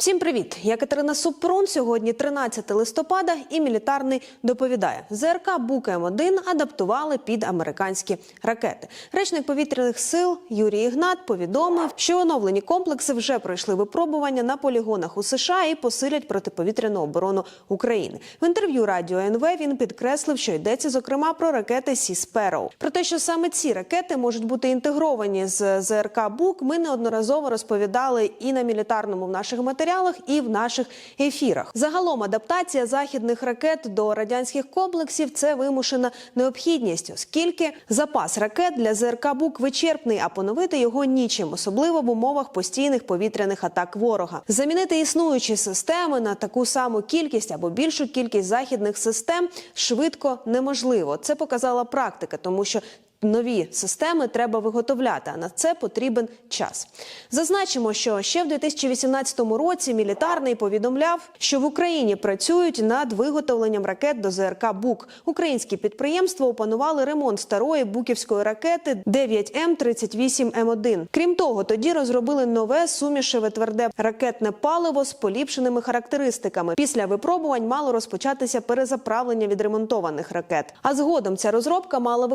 Всім привіт! Я Катерина Супрун. Сьогодні 13 листопада і мілітарний доповідає. ЗРК Бук М1 адаптували під американські ракети. Речник повітряних сил Юрій Ігнат повідомив, що оновлені комплекси вже пройшли випробування на полігонах у США і посилять протиповітряну оборону України. В інтерв'ю радіо НВ він підкреслив, що йдеться зокрема про ракети Сі Спероу. Про те, що саме ці ракети можуть бути інтегровані з ЗРК Бук, ми неодноразово розповідали і на мілітарному в наших матеріалах, і в наших ефірах. Загалом адаптація західних ракет до радянських комплексів це вимушена необхідність, оскільки запас ракет для ЗРК Бук вичерпний, а поновити його нічим, особливо в умовах постійних повітряних атак ворога. Замінити існуючі системи на таку саму кількість або більшу кількість західних систем швидко неможливо. Це показала практика, тому що Нові системи треба виготовляти, а на це потрібен час. Зазначимо, що ще в 2018 році мілітарний повідомляв, що в Україні працюють над виготовленням ракет до ЗРК Бук. Українські підприємства опанували ремонт старої буківської ракети 9М38М1. Крім того, тоді розробили нове сумішеве тверде ракетне паливо з поліпшеними характеристиками. Після випробувань мало розпочатися перезаправлення відремонтованих ракет. А згодом ця розробка мала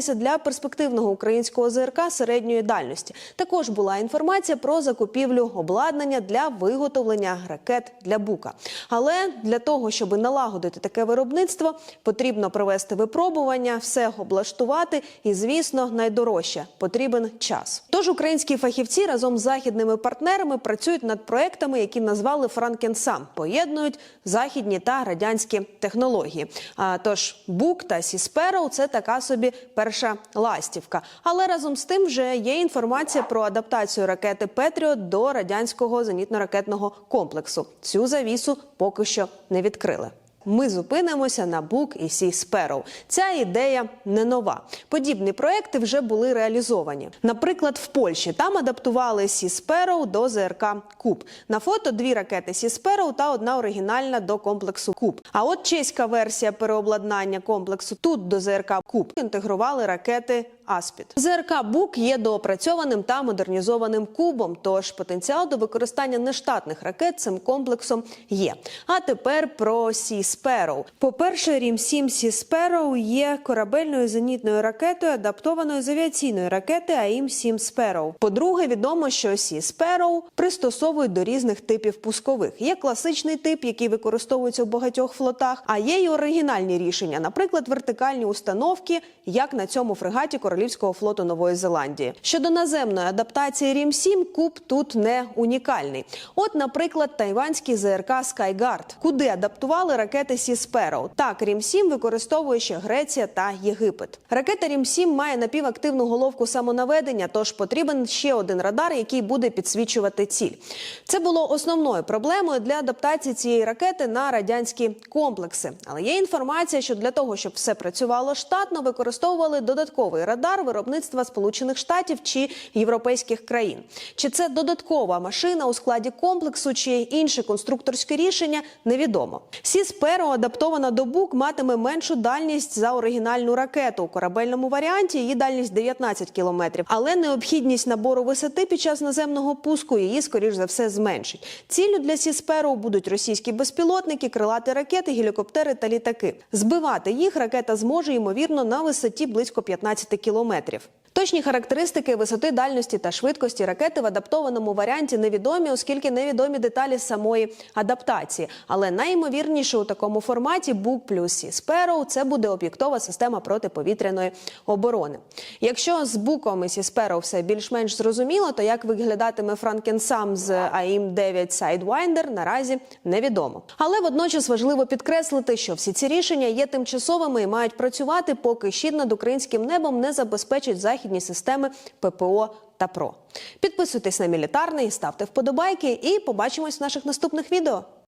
використовуватися для перспективного українського ЗРК середньої дальності. Також була інформація про закупівлю обладнання для виготовлення ракет для бука. Але для того, щоб налагодити таке виробництво, потрібно провести випробування, все облаштувати і, звісно, найдорожче потрібен час. Тож українські фахівці разом з західними партнерами працюють над проектами, які назвали Франкенсам, поєднують західні та радянські технології. А тож бук та Сіспероу – це така собі перша ластівка. Але разом з тим вже є інформація про адаптацію ракети Петріот до радянського зенітно-ракетного комплексу. Цю завісу поки що не відкрили. Ми зупинимося на Бук і Сі Спероу. Ця ідея не нова. Подібні проекти вже були реалізовані. Наприклад, в Польщі там адаптували Сі Спероу до ЗРК Куб. На фото дві ракети Сі Спероу та одна оригінальна до комплексу Куб. А от чеська версія переобладнання комплексу тут до ЗРК Куб інтегрували ракети Аспід. ЗРК Бук є доопрацьованим та модернізованим кубом. Тож потенціал до використання нештатних ракет цим комплексом є. А тепер про Сі Спероу. По-перше, Рім 7 Сі Спероу є корабельною зенітною ракетою, адаптованою з авіаційної ракети АІМ 7 Спероу. По-друге, відомо, що Сі Спероу пристосовують до різних типів пускових. Є класичний тип, який використовується в багатьох флотах, а є й оригінальні рішення, наприклад, вертикальні установки, як на цьому фрегаті Королівського флоту Нової Зеландії. Щодо наземної адаптації Рім 7 куб тут не унікальний. От, наприклад, тайванський ЗРК Скайгард, куди адаптували ракети Сі Спероу. Так, Рім 7 використовує ще Греція та Єгипет. Ракета Рім 7 має напівактивну головку самонаведення, тож потрібен ще один радар, який буде підсвічувати ціль. Це було основною проблемою для адаптації цієї ракети на радянські комплекси. Але є інформація, що для того, щоб все працювало штатно, використовували додатковий радар виробництва Сполучених Штатів чи європейських країн. Чи це додаткова машина у складі комплексу, чи інше конструкторське рішення, невідомо. Сі Сперо адаптована до БУК матиме меншу дальність за оригінальну ракету. У корабельному варіанті її дальність 19 кілометрів, але необхідність набору висоти під час наземного пуску її, скоріш за все, зменшить. Ціллю для Сі Сперо будуть російські безпілотники, крилаті ракети, гелікоптери та літаки. Збивати їх ракета зможе ймовірно на висоті близько 15 кілометрів кілометрів. Точні характеристики висоти дальності та швидкості ракети в адаптованому варіанті невідомі, оскільки невідомі деталі самої адаптації. Але найімовірніше у такому форматі Бук плюс Сі Спероу це буде об'єктова система протиповітряної оборони. Якщо з Буком і Сі Спероу все більш-менш зрозуміло, то як виглядатиме Франкенсам з АІМ 9 Sidewinder наразі невідомо. Але водночас важливо підкреслити, що всі ці рішення є тимчасовими і мають працювати, поки щит над українським небом не забезпечить західні системи ППО та ПРО. Підписуйтесь на мілітарний, ставте вподобайки і побачимось в наших наступних відео.